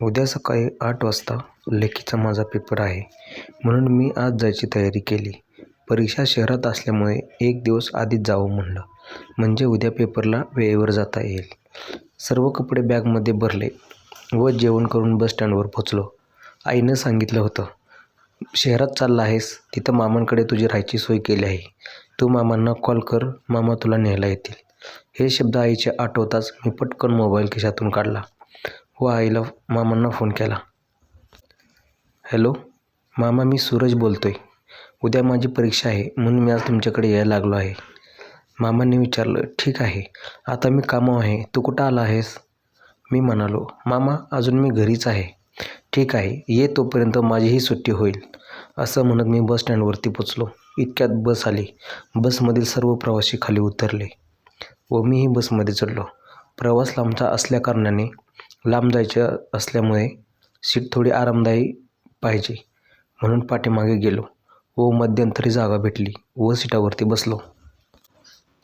उद्या सकाळी आठ वाजता लेखीचा माझा पेपर आहे. म्हणून मी आज जायची तयारी केली. परीक्षा शहरात असल्यामुळे एक दिवस आधीच जावं म्हणलं. म्हणजे उद्या पेपरला वेळेवर जाता येईल. सर्व कपडे बॅगमध्ये भरले व जेवण करून बस स्टँडवर पोचलो आईनं सांगितलं होतं शहरात चालला आहेस तिथं मामांकडे तुझी राहायची सोय केली आहे. तू मामांना कॉल कर मामा तुला न्यायला येतील. हे शब्द आईचे आठवताच मी पटकन मोबाईल खिशातून काढला. व आईला मामांना फोन केला. हॅलो मामा मी सूरज बोलतो आहे उद्या माझी परीक्षा आहे म्हणून मी आज तुमच्याकडे यायला लागलो आहे. मामांनी विचारलं ठीक आहे. आता मी कामावर आहे. तू कुठं आला आहेस? मी म्हणालो मामा अजून मी घरीच आहे. ठीक आहे. ये तोपर्यंत माझीही सुट्टी होईल. असं म्हणत मी बस स्टँडवरती पोचलो. इतक्यात बस आली. बसमधील सर्व प्रवासी खाली उतरले व मीही बसमध्ये चढलो. प्रवास लांबचा असल्याकारणाने लांब जायचं असल्यामुळे सीट थोडी आरामदायी पाहिजे. म्हणून पाठीमागे गेलो व मध्यंतरी जागा भेटली व सीटावरती बसलो.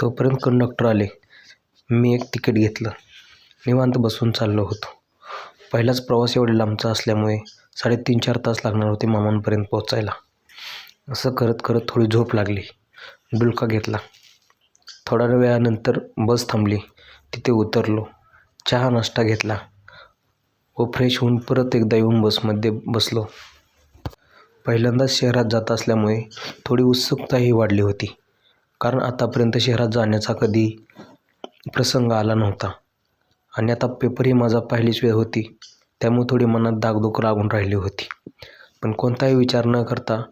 तोपर्यंत कंडक्टर आले. मी एक तिकीट घेतलं. निवांत बसून चाललो होतो. पहिलाच प्रवास एवढा लांबचा असल्यामुळे साडेतीन चार तास लागणार होते मामांपर्यंत पोहोचायला. असं करत करत थोडी झोप लागली. डुलका घेतला. थोड्या वेळानंतर बस थांबली. तिथे उतरलो. चहा नाश्ता घेतला. व फ्रेश होऊन परत एकदा येऊन बसमध्ये बसलो. पहिल्यांदाच शहरात जात असल्यामुळे थोडी उत्सुकताही वाढली होती. कारण आतापर्यंत शहरात जाण्याचा कधी प्रसंग आला नव्हता. आणि आता पेपरही माझा पहिलीच वेळ होती. त्यामुळे थोडी मनात दागदुख लागून राहिली होती. पण कोणताही विचार न करता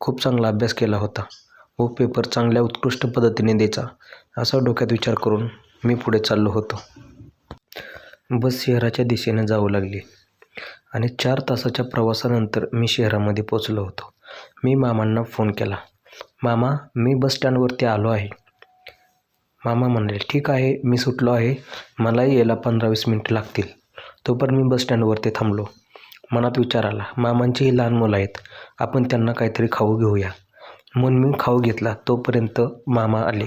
खूप चांगला अभ्यास केला होता व पेपर चांगल्या उत्कृष्ट पद्धतीने द्यायचा असा डोक्यात विचार करून मी पुढे चाललो होतो. बस शहराच्या दिशेने जाऊ लागली. आणि चार तासाच्या प्रवासानंतर मी शहरामध्ये पोचलो होतो. मी मामांना फोन केला. मामा मी बस स्टँडवरती आलो आहे. मामा म्हणाले ठीक आहे मी सुटलो आहे. मलाही यायला पंधरा वीस मिनटं लागतील. तोपर्यंत मी बस स्टँडवरती थांबलो. मनात विचार आला मामांचीही लहान मुलं आहेत. आपण त्यांना काहीतरी खाऊ घेऊया. म्हणून मी खाऊ घेतला. तोपर्यंत मामा आले.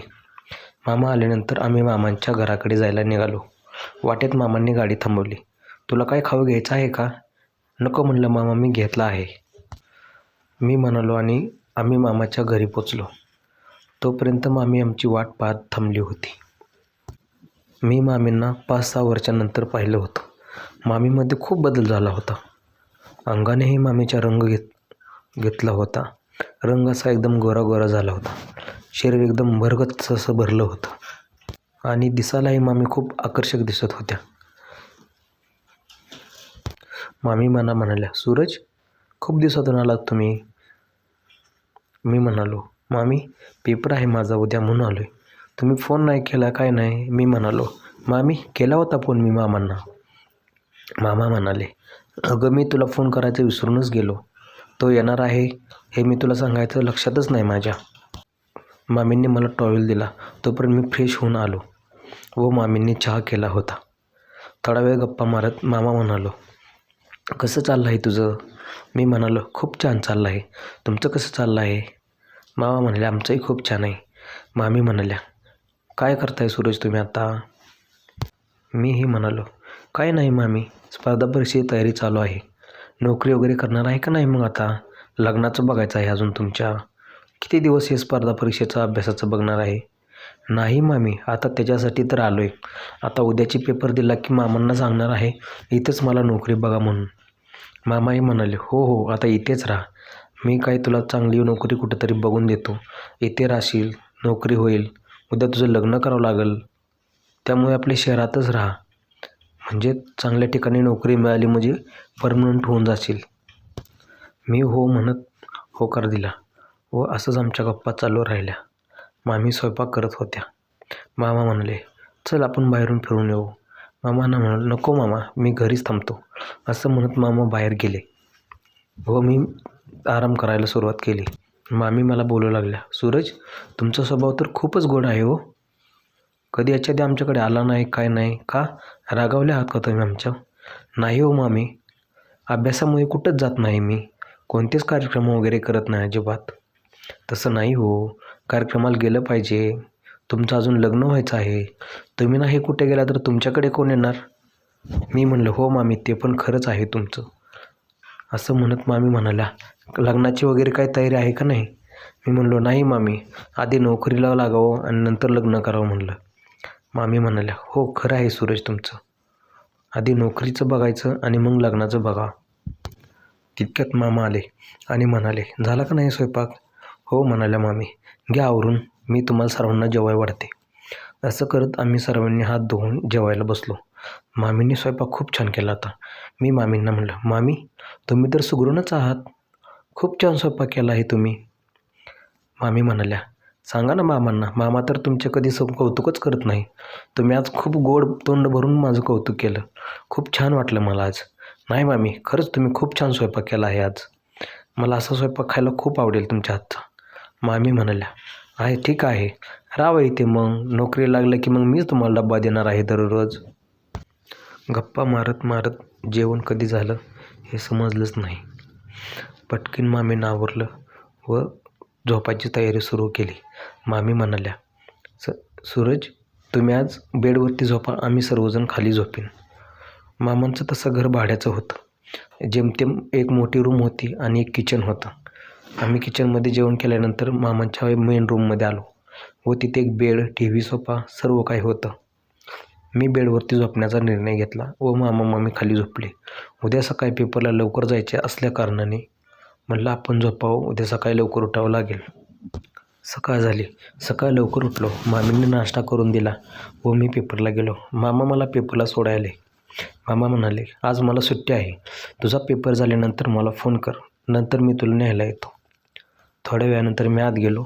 मामा आल्यानंतर आम्ही मामांच्या घराकडे जायला निघालो. वाटेत मामांनी गाडी थांबवली. तुला काय खाऊ घ्यायचं आहे का? नको म्हणलं मामा मी घेतला आहे. मी म्हणालो आणि आम्ही मामाच्या घरी पोचलो. तोपर्यंत मामी आमची वाट पाहत थांबली होती. मी मामींना पाच सहा वर्षानंतर पाहिलं होतं. मामीमध्ये खूप बदल झाला होता. अंगानेही मामीचा रंग घेत घेतला होता. रंग असा एकदम गोरा गोरा झाला होता. शरीर एकदम भरगत असं भरलं होतं. आणि दिसायलाही मामी खूप आकर्षक दिसत होत्या. मामी मला म्हणाल्या सूरज खूप दिवसातून आलात तुम्ही. मी म्हणालो मामी पेपर आहे माझा उद्या म्हणून आलो आहे तुम्ही फोन नाही केला काय नाही? मी म्हणालो मामी केला होता फोन मी मामांना. मामा म्हणाले अगं मी तुला फोन करायचं विसरूनच गेलो. तो येणार आहे हे मी तुला सांगायचं लक्षातच नाही माझ्या. मामींनी मला टॉवेल दिला तोपर्यंत मी फ्रेश होऊन आलो. व मामींनी चहा केला होता. थोडा वेळ गप्पा मारत मामा म्हणालो कसं चाललं आहे तुझं? मी म्हणालो खूप छान चाललं आहे तुमचं कसं चाललं आहे मामा म्हणाले आमचंही खूप छान आहे. मामी म्हणाल्या काय करताय सूरज तुम्ही आता? मीही म्हणालो काय नाही मामी स्पर्धा परीक्षेची तयारी चालू आहे. नोकरी वगैरे करणार आहे का नाही मग आता? लग्नाचं बघायचं आहे अजून तुमच्या. किती दिवस हे स्पर्धा परीक्षेचं अभ्यासाचं बघणार आहे? नाही मामी आता त्याच्यासाठी तर आलो आहे आता उद्याची पेपर दिला की मामांना सांगणार आहे इथंच मला नोकरी बघा म्हणून. मामाही म्हणाले हो हो आता इथेच राहा. मी काय तुला चांगली नोकरी कुठेतरी बघून देतो. इथे राहशील नोकरी होईल. उद्या तुझं लग्न करावं लागेल. त्यामुळे आपल्या शहरातच राहा. म्हणजे चांगल्या ठिकाणी नोकरी मिळाली म्हणजे परमनंट होऊन जाशील. मी हो म्हणत होकार दिला. व असंच आमच्या गप्पा चालू राहिल्या. मामी स्वयंपाक करत होत्या. मामा म्हणाले चल आपण बाहेरून फिरून येऊ. मामांना म्हणाल नको मामा मी घरीच थांबतो. असं म्हणत मामा बाहेर गेले. व मी आराम करायला सुरुवात केली. मामी मला बोलू लागल्या सूरज तुमचा स्वभाव तर खूपच गोड आहे हो. कधी याच्या आधी आमच्याकडे आला नाही काय नाही का? रागावले आहात का तुम्ही आमच्या? नाही हो मामी. अभ्यासामुळे कुठंच जात नाही मी. कोणतेच कार्यक्रम वगैरे करत नाही अजिबात. तसं नाही हो. कार्यक्रमाला गेलं पाहिजे. तुमचं अजून लग्न व्हायचं आहे. तुम्ही नाही कुठे गेला तर तुमच्याकडे कोण येणार? मी म्हणलं हो मामी ते पण खरंच आहे तुमचं. असं म्हणत मामी म्हणाल्या लग्नाची वगैरे काही तयारी आहे का नाही? मी म्हणलो नाही मामी आधी नोकरीला लागावं आणि नंतर लग्न करावं म्हणलं. मामी म्हणाल्या हो खरं आहे सूरज तुमचं. आधी नोकरीचं बघायचं आणि मग लग्नाचं बघा. तितक्यात मामा आले आणि म्हणाले झाला का नाही स्वयंपाक? हो म्हणाल्या मामी घ्या आवरून मी तुम्हाला सर्वांना जेवाय वाढते. असं करत आम्ही सर्वांनी हात धुवून जेवायला बसलो. मामींनी स्वयंपाक खूप छान केला होता. मी मामींना म्हणलं मामी तुम्ही तर सुगरूनच आहात. खूप छान स्वयंपाक केला आहे तुम्ही. मामी म्हणाल्या सांगा ना मामांना मामा तर तुमचे कधी सं कौतुकच करत नाही. तुम्ही आज खूप गोड तोंड भरून माझं कौतुक केलं. खूप छान वाटलं मला आज. नाही मामी खरंच तुम्ही खूप छान स्वयंपाक केला आहे आज. मला असा स्वयंपाक खायला खूप आवडेल तुमच्या हातचा. मामी म्हणाल्या आहे ठीक आहे. राहावं इथे मग. नोकरी लागलं की मग मीच तुम्हाला डब्बा देणार आहे दररोज. गप्पा मारत मारत जेवण कधी झालं हे समजलंच नाही. पटकीन मामीनं आवरलं व झोपायची तयारी सुरू केली. मामी म्हणाल्या स सूरज तुम्ही आज बेडवरती झोपा. आम्ही सर्वजण खाली झोपीन. मामांचं तसं घर भाड्याचं होतं. जेमतेम एक मोठी रूम होती आणि एक किचन होतं. आम्ही किचनमध्ये जेवण केल्यानंतर मामांच्या मेन रूममध्ये आलो व तिथे एक बेड टी व्ही सोफा सर्व काही होतं. मी बेडवरती झोपण्याचा निर्णय घेतला व मामा मामी खाली झोपले. उद्या सकाळी पेपरला लवकर जायचे असल्या कारणाने म्हटलं आपण झोपावं उद्या सकाळी लवकर उठावं लागेल. सकाळ झाली. सकाळ लवकर उठलो. मामींनी नाश्ता करून दिला व मी पेपरला गेलो. मामा मला पेपरला सोडायले. मामा म्हणाले आज मला सुट्टी आहे. तुझा पेपर झाल्यानंतर मला फोन कर. नंतर मी तुला न्यायला येतो. थोड्या वेळानंतर मी आत गेलो.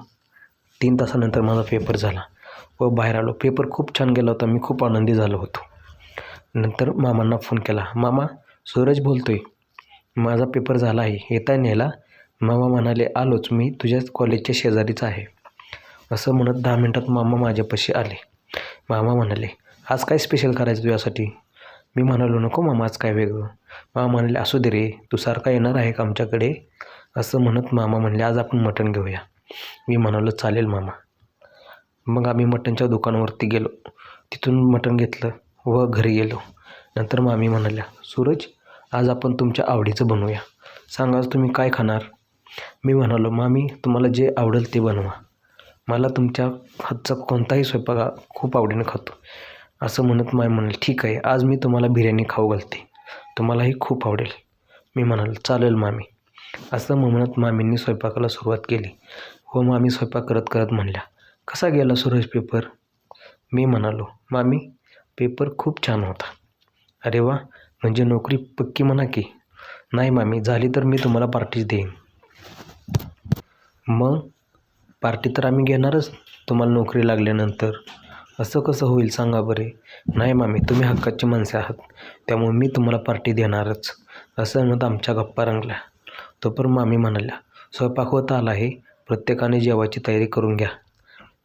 तीन तासानंतर माझा पेपर झाला व बाहेर आलो. पेपर खूप छान गेला होता. मी खूप आनंदी झालो होतो. नंतर मामांना फोन केला मामा सूरज बोलतो आहे माझा पेपर झाला आहे. येता न्यायला? मामा म्हणाले आलोच. मी तुझ्याच कॉलेजच्या शेजारीच आहे. असं म्हणत दहा मिनटात मामा माझ्यापाशी आले. मामा म्हणाले आज काय स्पेशल करायचं तुझ्यासाठी? मी म्हणालो नको मामा आज काय वेगळं. मामा म्हणाले असू दे रे. तू सारखा येणार आहे का आमच्याकडे? असं म्हणत मामा म्हणले आज आपण मटण घेऊया. मी म्हणालो चालेल मामा. मग आम्ही मटणच्या दुकानावरती गेलो. तिथून मटण घेतलं व घरी गेलो. नंतर मामी म्हणाल्या सूरज आज आपण तुमच्या आवडीचं बनवूया. सांगा आज तुम्ही काय खाणार? मी म्हणालो मामी तुम्हाला जे आवडेल ते बनवा. मला तुमच्या हातचा कोणताही स्वयंपाक खूप आवडीने खातो. असं म्हणत माय म्हणाल ठीक आहे आज मी तुम्हाला बिर्याणी खाऊ घालते. तुम्हालाही खूप आवडेल. मी म्हणालो चालेल मामी. असं म्हणत मामींनी स्वयंपाकाला सुरुवात केली. व मामी स्वयंपाक करत करत म्हणल्या कसा गेला सुरेश पेपर? मी म्हणालो मामी पेपर खूप छान होता. अरे वा म्हणजे नोकरी पक्की म्हणा की? नाही मामी झाली तर मी तुम्हाला पार्टीच देईन. मग? पार्टी तर आम्ही घेणारच तुम्हाला नोकरी लागल्यानंतर. असं कसं होईल सांगा बरे. नाही मामी तुम्ही हक्काची माणसे आहात त्यामुळे मी तुम्हाला पार्टी देणारच असं म्हणत आमच्या गप्पा रंगल्या. तोपर्यंत मामी म्हणाल्या स्वयंपाक होत आला आहे प्रत्येकाने जेवायची तयारी करून घ्या.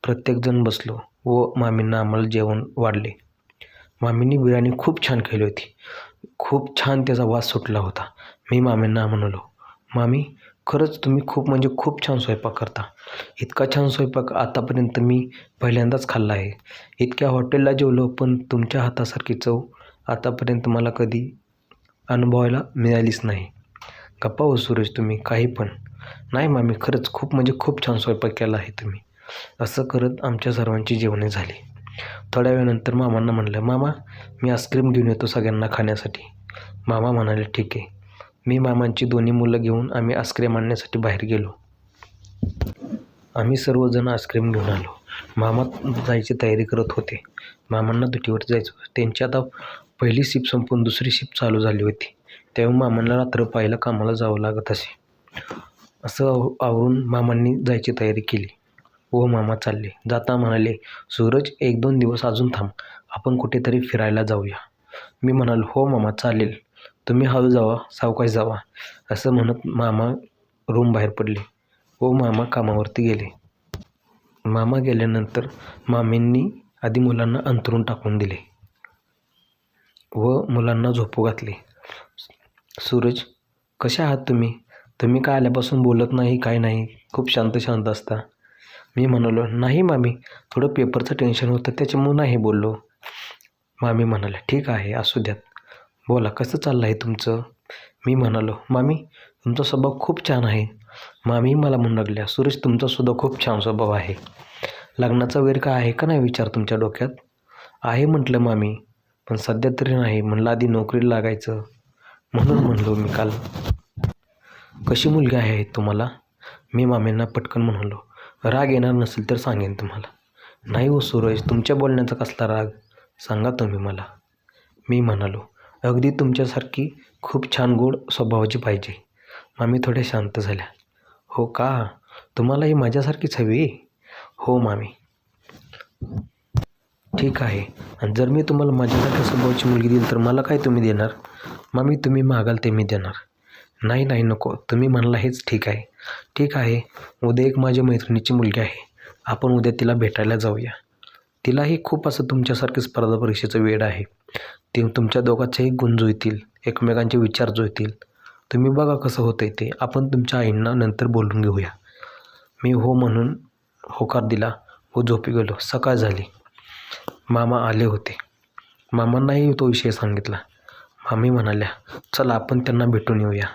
प्रत्येकजण बसलो व मामींना आम्हाला जेवण वाढले. मामींनी बिर्याणी खूप छान केली होती. खूप छान त्याचा वास सुटला होता. मी मामींना म्हणालो मामी खरंच तुम्ही खूप म्हणजे खूप छान स्वयंपाक करता. इतका छान स्वयंपाक आतापर्यंत मी पहिल्यांदाच खाल्ला आहे. इतक्या हॉटेलला जेवलो पण तुमच्या हातासारखी चव आतापर्यंत मला कधी अनुभवायला मिळालीच नाही. गप्पा हो सुरेश तुम्ही? काही पण. नाही मामी खरंच खूप म्हणजे खूप छान स्वयंपाक केला आहे तुम्ही. असं करत आमच्या सर्वांची जेवणे झाली. थोड्या वेळानंतर मामांना म्हणलं मामा मी आईस्क्रीम घेऊन येतो सगळ्यांना खाण्यासाठी. मामा म्हणाले ठीक आहे. मी मामांची दोन्ही मुलं घेऊन आम्ही आईस्क्रीम आणण्यासाठी बाहेर गेलो. आम्ही सर्वजण आईस्क्रीम घेऊन आलो. मामा जायची तयारी करत होते. मामांना दुटीवर जायचं त्यांची आता पहिली शिप संपून दुसरी शिप चालू झाली होती. तेव्हा मामांना रात्र पाहायला कामाला जावं लागत असे. असं आवरून मामांनी जायची तयारी केली. व मामा चालले. जाता म्हणाले सूरज एक दोन दिवस अजून थांब. आपण कुठेतरी फिरायला जाऊया. मी म्हणालो हो मामा चालेल. तुम्ही हळू जावा सावकाश जावा. असं म्हणत मामा रूम बाहेर पडले. व मामा कामावरती गेले. मामा गेल्यानंतर मामींनी आधी मुलांना अंथरून टाकून दिले व मुलांना झोपू घातले. सूरज कसे आहात तुम्ही? तुम्ही काय आल्यापासून बोलत नाही काय नाही? खूप शांत शांत असता. मी म्हणालो नाही मामी थोडं पेपरचं टेन्शन होतं त्याच्यामुळं नाही बोललो. मामी म्हणाल्या ठीक आहे असू द्यात. बोला कसं चाललं आहे तुमचं? मी म्हणालो मामी तुमचा स्वभाव खूप छान आहे. मामी मला म्हणू लागल्या सुरेश तुमचा सुद्धा खूप छान स्वभाव आहे. लग्नाचा वेळ काय आहे का नाही विचार तुमच्या डोक्यात? आहे म्हटलं मामी पण सध्या तरी नाही म्हणलं आधी नोकरीला लागायचं. म्हणून म्हणलो मी काल. कशी मुलगी आहे तुम्हाला? मी मामींना पटकन म्हणालो राग येणार नसेल तर सांगेन तुम्हाला. नाही हो सुरेश तुमच्या बोलण्याचा कसला राग? सांगा तुम्ही मला. मी म्हणालो अगदी तुमच्यासारखी खूप छान गोड स्वभावाची पाहिजे. मामी थोड्या शांत झाल्या. हो का? तुम्हालाही माझ्यासारखीच हवी? हो मामी. ठीक आहे. आणि जर मी तुम्हाला माझ्यासारख्या स्वभावाची मुलगी दिली तर मला काय तुम्ही देणार? मामी तुम्ही मागाल ते मी देणार. नाही नाही नको. तुम्ही म्हणला हेच ठीक आहे. ठीक आहे. उद्या एक माझ्या मैत्रिणीची मुलगी आहे. आपण उद्या तिला भेटायला जाऊया. तिलाही खूप असं तुमच्यासारखी स्पर्धा परीक्षेचं वेळ आहे. ते तुमच्या दोघांचेही गुण जुळतील एकमेकांचे विचार जुळतील. तुम्ही बघा कसं होतंय ते. आपण तुमच्या आईंना नंतर बोलून घेऊया. मी हो म्हणून होकार दिला. व झोपी गेलो. सकाळ झाली. मामा आले होते. मामांनाही तो विषय सांगितला. मामी म्हणाल्या चला आपण त्यांना भेटून येऊया.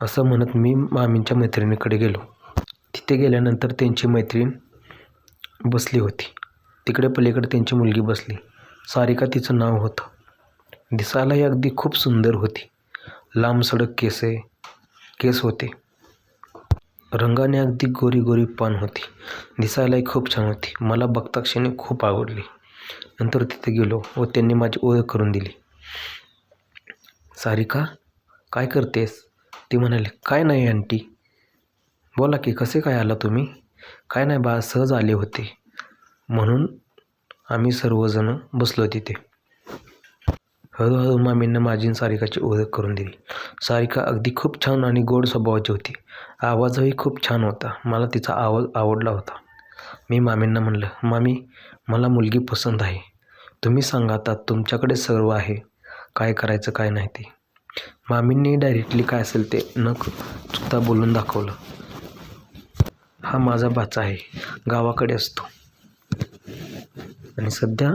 असं म्हणत मी मामींच्या मैत्रिणीकडे गेलो. तिथे गेल्यानंतर त्यांची मैत्रीण बसली होती. तिकडे पलीकडे त्यांची मुलगी बसली. सारिका तिचं नाव होतं. दिसायलाही अगदी खूप सुंदर होती. लांब सडक केसे केस होते. रंगाने अगदी गोरी गोरी पान होती. दिसायलाही खूप छान होती. मला बघता क्षणी खूप आवडली. नंतर तिथे गेलो व त्यांनी माझी ओळख करून दिली. सारिका काय करतेस? ती म्हणाले काय नाही आंटी. बोला की कसे काय आला तुम्ही? काय नाही बा सहज आले होते. म्हणून आम्ही सर्वजण बसलो तिथे. हळूहळू मामींना माझी सारिकाची ओळख करून दिली. सारिका अगदी खूप छान आणि गोड स्वभावाची होती. आवाजही खूप छान होता. मला तिचा आवाज आवडला होता. मी मामींना म्हणलं मामी मला मुलगी पसंत आहे. तुम्ही सांगा आता तुमच्याकडे सर्व आहे. काय करायचं काय नाही ते. मामींनी डायरेक्टली काय असेल ते न चुकता बोलून दाखवलं. हा माझा बाचा आहे. गावाकडे असतो. आणि सध्या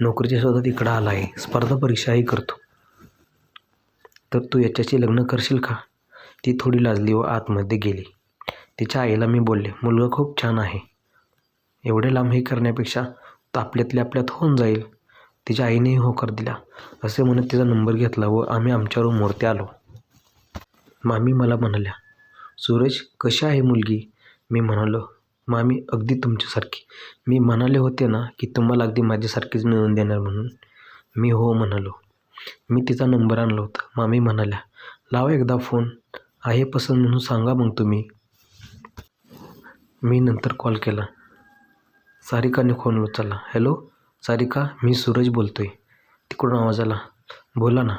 नोकरीच्या शोधात इकडं आला आहे. स्पर्धा परीक्षाही करतो. तर तू याच्याशी लग्न करशील का? ती थोडी लाजली व आतमध्ये गेली. तिच्या आईला मी बोलले मुलगा खूप छान आहे. एवढे लांब हे करण्यापेक्षा तर आपल्यातल्या आपल्यात होऊन जाईल. तिच्या आईनेही होकार दिला. असे म्हणत तिचा नंबर घेतला व आम्ही आमच्या रूमवरती आलो. मामी मला म्हणाल्या सूरज कशी आहे मुलगी? मी म्हणालो मामी अगदी तुमच्यासारखी. मी म्हणाले होते ना की तुम्हाला अगदी माझ्यासारखीच मिळवून देणार म्हणून. मी हो म्हणालो. मी तिचा नंबर आणला होता. मामी म्हणाल्या लावा एकदा फोन आहे पसंत म्हणून सांगा मग तुम्ही. मी नंतर कॉल केला. सारिकाने फोन उचलला हॅलो सारिका मी सूरज बोलतो आहे तिकडून आवाज आला. बोला ना.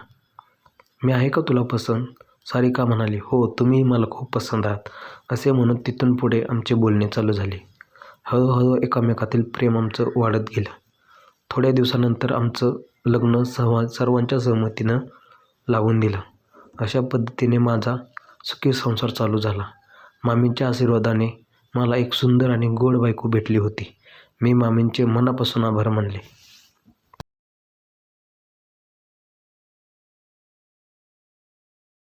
मी आहे का तुला पसंत? सारिका म्हणाली हो तुम्ही मला खूप पसंत आहात असे म्हणून तिथून पुढे आमचे बोलणे चालू झाले. हळूहळू एकामेकातील प्रेम आमचं वाढत गेलं. थोड्या दिवसानंतर आमचं लग्न सहवा सर्वांच्या सहमतीनं लावून दिलं. अशा पद्धतीने माझा सुखी संसार चालू झाला. मामींच्या आशीर्वादाने मला एक सुंदर आणि गोड बायको भेटली होती. मी मामींचे मनापासून आभार मानले.